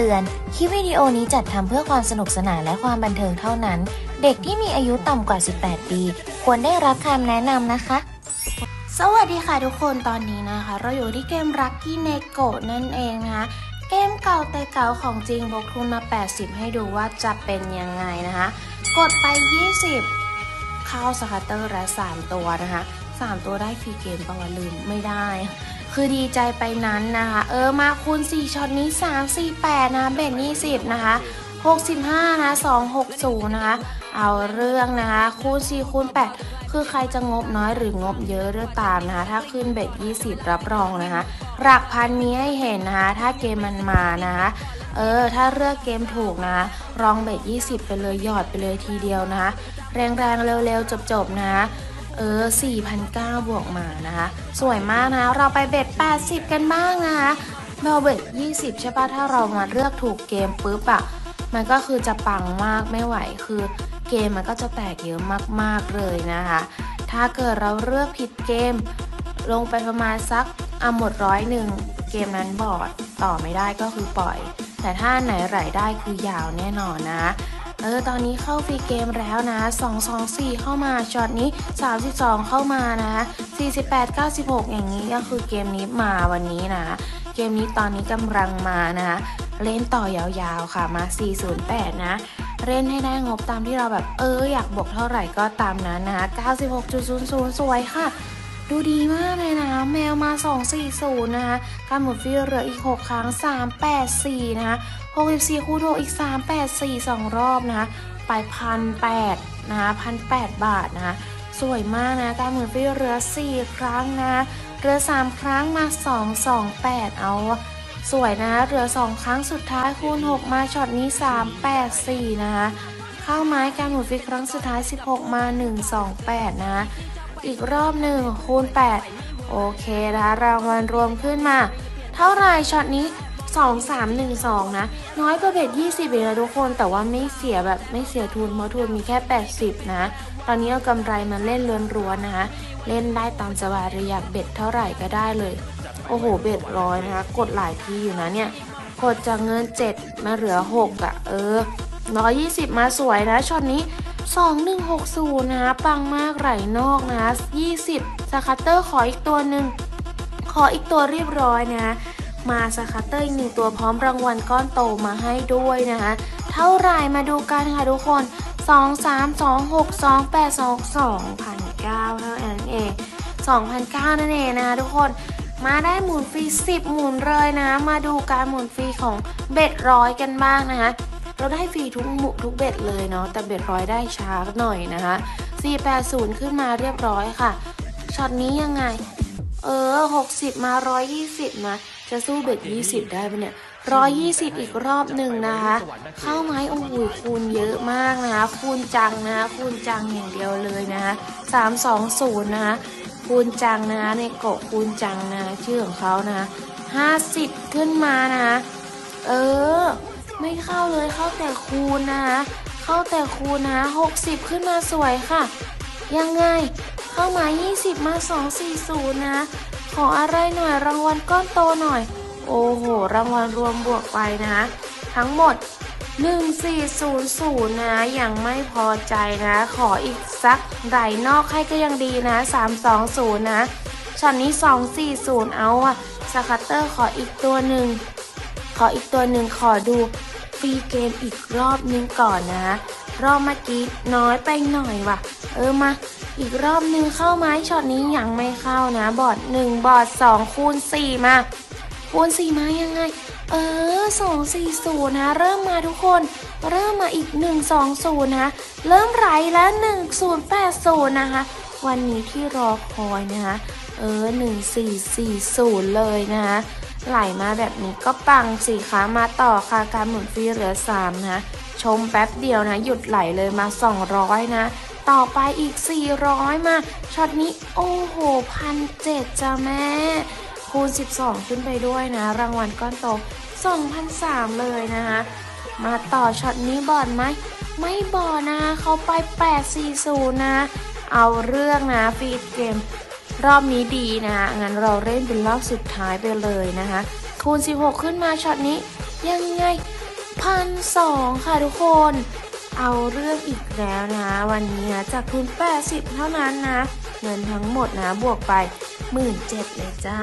เตือน คลิปวิดีโอนี้จัดทำเพื่อความสนุกสนานและความบันเทิงเท่านั้น เด็กที่มีอายุต่ำกว่า 18 ปี ควรได้รับคำแนะนำนะคะ สวัสดีค่ะทุกคนตอนนี้นะคะ เราอยู่ที่เกมรักกี้เนโกะนั่นเองนะคะเกมเก่าแต่เก่าของจริงบกทุนมา 80 ให้ดูว่าจะเป็นยังไงนะคะ กดไป 20 เข้าสคัตเตอร์และ 3 ตัวนะคะ 3 ตัวได้ฟรีเกมประวัลืมไม่ได้ คือดีใจไปนั้นนะคะ เออมาคูณ 4ช็อตนี้ 3 4 8 นะเบ็ด20 นะคะ 65 นะ 260 นะคะ เอาเรื่องนะคะ คูณ 4 คูณ 8 คือใครจะงบน้อยหรืองบเยอะเรื่องตามนะคะ ถ้าขึ้นเบ็ด20 รับรองนะคะ หลักพันมีให้เห็นนะคะ ถ้าเกมมันมานะคะเออ ถ้าเลือกเกมถูกนะ รองเบ็ด20 ไปเลย หยอดไปเลยทีเดียวนะคะแรงๆ เร็วๆ จบๆ นะ เออ4,900บวกมานะคะ สวยมากนะ เราไปเบ็ด 80 กันบ้างนะคะเราเบ็ด 20 ใช่ปะถ้าเรามาเลือกถูกเกมปุ๊บอะมันก็คือจะปังมากไม่ไหว คือเกมมันก็จะแตกเยอะมากๆเลยนะคะ ถ้าเกิดเราเลือกผิดเกม ลงไปประมาณสักอะหมดร้อยหนึ่งเกมนั้นบอดต่อไม่ได้ก็คือปล่อย แต่ถ้าไหนไหลได้คือยาวแน่นอนนะ เออตอนนี้เข้าฟรีเกมแล้วนะ 224 เข้ามาช็อตนี้ 32 เข้ามานะ 48 96 อย่างนี้ก็คือเกมนี้มาวันนี้นะ เกมนี้ตอนนี้กำลังมานะเล่นต่อยาวๆค่ะมา 408 นะเล่นให้ได้งบตามที่เราแบบเอออยากบวกเท่าไหร่ก็ตามนั้นนะ96.00 สวยค่ะ ดูดีมากเลยนะ แมวมา 240 นะคะการหมุนฟรีเหลืออีก 6 ครั้ง 384 นะคะ64 คูณ6อีก 384 2 รอบนะคะไปพันแปดนะคะพันแปดบาทนะคะสวยมากนะการหมุนฟรีเหลือ 4 ครั้งนะเหลือ 3 ครั้งมา 228 เอาอะสวยนะเหลือ 2 ครั้งสุดท้ายคูณ 6 มาช็อตนี้ 384 นะคะเข้าไม้การหมุนฟรีครั้งสุดท้าย 16 มา 128 นะ อีกรอบหนึ่งคูณ 8 โอเคนะคะรางวัลรวมขึ้นมา เท่าไรช็อตนี้ 2 3 1 2 นะ น้อยกว่าเบ็ด20เองนะทุกคน แต่ว่าไม่เสียแบบไม่เสียทุนเพราะทุนมีแค่ 80 นะ ตอนนี้เอากำไรมาเล่นล้วนๆนะคะ เล่นได้ตามสบายระอยากเบ็ดเท่าไหร่ก็ได้เลย โอ้โห เบ็ดร้อยนะคะ กดหลายทีอยู่นะเนี่ยกดจากเงิน 7 มาเหลือ 6อะ่ะ เออ120 มาสวยนะช็อตนี้ 2160นะปังมากไหลนอกนะ20 สคัตเตอร์ขออีกตัวหนึ่ง ขออีกตัวเรียบร้อยนะ มาสคัตเตอร์อีกหนึ่งตัวพร้อมรางวัลก้อนโตมาให้ด้วยนะคะ เท่าไรมาดูกันค่ะทุกคน 2 3 2 6 2 8 2 2,009เท่านั้นเอง2,009 นั่นเองนะคะทุกคนมาได้หมุนฟรี 10 หมุนเลยนะ มาดูการหมุนฟรีของเบ็ดร้อยกันบ้างนะคะ เราได้ฟรีทุกหมุทุกเบ็ดเลยเนาะแต่เบ็ดร้อยได้ช้าหน่อยนะคะ480 ขึ้นมาเรียบร้อยค่ะช็อตนี้ยังไง เออ 60 มา 120 นะ จะสู้เบ็ด20 ได้ปะเนี่ย120 อีกรอบหนึ่งนะคะ เข้าไม้โอ้โหคูณเยอะมากนะคะคูณจังนะคะคูณจังอย่างเดียวเลยนะคะ320 นะคะคูณจังนะคะในโกะคูณจังนะชื่อของเขานะ50 ขึ้นมานะคะเออ ไม่เข้าเลยเข้าแต่คูณนะคะเข้าแต่คูณนะ60 ขึ้นมาสวยค่ะ ยังไงเข้ามา 20 มา 240 นะ ขออะไรหน่อยรางวัลก้อนโตหน่อย โอ้โห รางวัลรวมบวกไปนะ ทั้งหมด 1400 นะ ยังไม่พอใจนะ ขออีกสักไหลนอกให้ก็ยังดีนะ 320 นะช็อตนี้ 240 เอาอะสคัตเตอร์ขออีกตัวหนึ่ง ขออีกตัวหนึ่งขอดู ฟรีเกมอีกรอบนึงก่อนนะ รอบเมื่อกี้น้อยไปหน่อยว่ะ เออมา อีกรอบนึงเข้าไหมช็อตนี้ยังไม่เข้านะ บอร์ด1บอร์ด2คูณ4มา คูณ4มายังไง เออ2 4 0นะ เริ่มมาทุกคน เริ่มมาอีก1 2 0นะ เริ่มไหลแล้ว1 0 8 0นะคะ วันนี้ที่รอคอยนะคะ เออ1 4 4 0เลยนะคะ ไหลมาแบบนี้ก็ปังสิคะมาต่อค่ะการหมุนฟรีเหลือ 3 นะ ชมแป๊บเดียวนะ หยุดไหลเลยมา 200 นะ ต่อไปอีก 400 มาช็อตนี้โอ้โหพันเจ็ดจ้าแม่ คูณ 12 ขึ้นไปด้วยนะ รางวัลก้อนโต2,003เลยนะคะมาต่อช็อตนี้บอดไหม ไม่บอดนะเขาไป 840 นะ เอาเรื่องนะฟีดเกม รอบนี้ดีนะงั้นเราเล่นเป็นรอบสุดท้ายไปเลยนะคะ คูณ 16 ขึ้นมาช็อตนี้ยังไงพันสองค่ะทุกคน เอาเรื่องอีกแล้วนะ วันนี้นะจากคูณ 80 เท่านั้นนะ เงินทั้งหมดนะบวกไป 17,000เลยจ้า